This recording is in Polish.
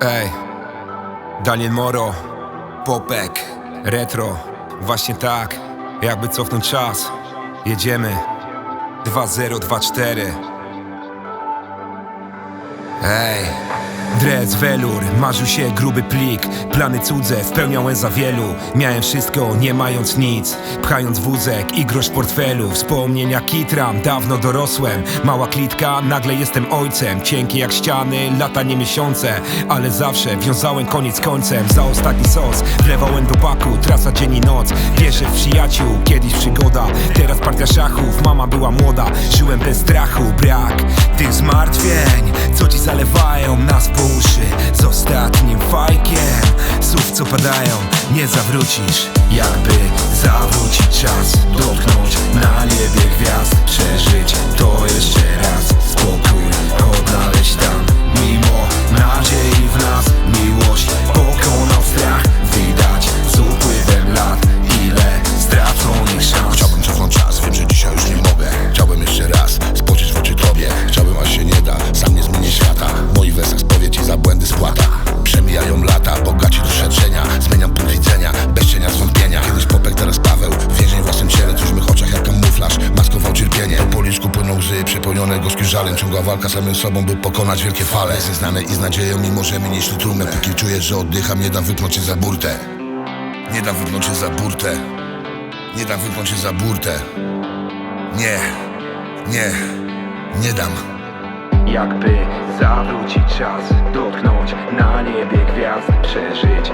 Ej, Daniel Moro, Popek, Retro, właśnie tak, jakby cofnąć czas. Jedziemy 2024. Ej, Dress, welur, marzył się gruby plik. Plany cudze, spełniałem za wielu. Miałem wszystko, nie mając nic. Pchając wózek i grosz portfelu. Wspomnienia kitram, dawno dorosłem. Mała klitka, nagle jestem ojcem. Cienkie jak ściany, lata nie miesiące. Ale zawsze wiązałem koniec końcem. Za ostatni sos, wlewałem do baku. Trasa dzień i noc, wierzę w przyjaciół Kiedyś przygoda, teraz partia szachów Mama była młoda, żyłem bez strachu Brak tych zmartwień, co ci zalewają nas po co padają, nie zawrócisz. Jakby zawrócić czas Dotknąć na niebie gwiazd Przeżyć Przepełnione gorzkim żalem Ciągła walka samym sobą, by pokonać wielkie fale. Jest znane i z nadzieją, mimo że mi nieśli trumnę. Póki czuję, że oddycham, nie dam wypchnąć się za burtę. Nie dam wypchnąć się za burtę. Nie dam wypchnąć się za burtę. Nie, nie, nie dam. Jakby zawrócić czas Dotknąć na niebie gwiazd Przeżyć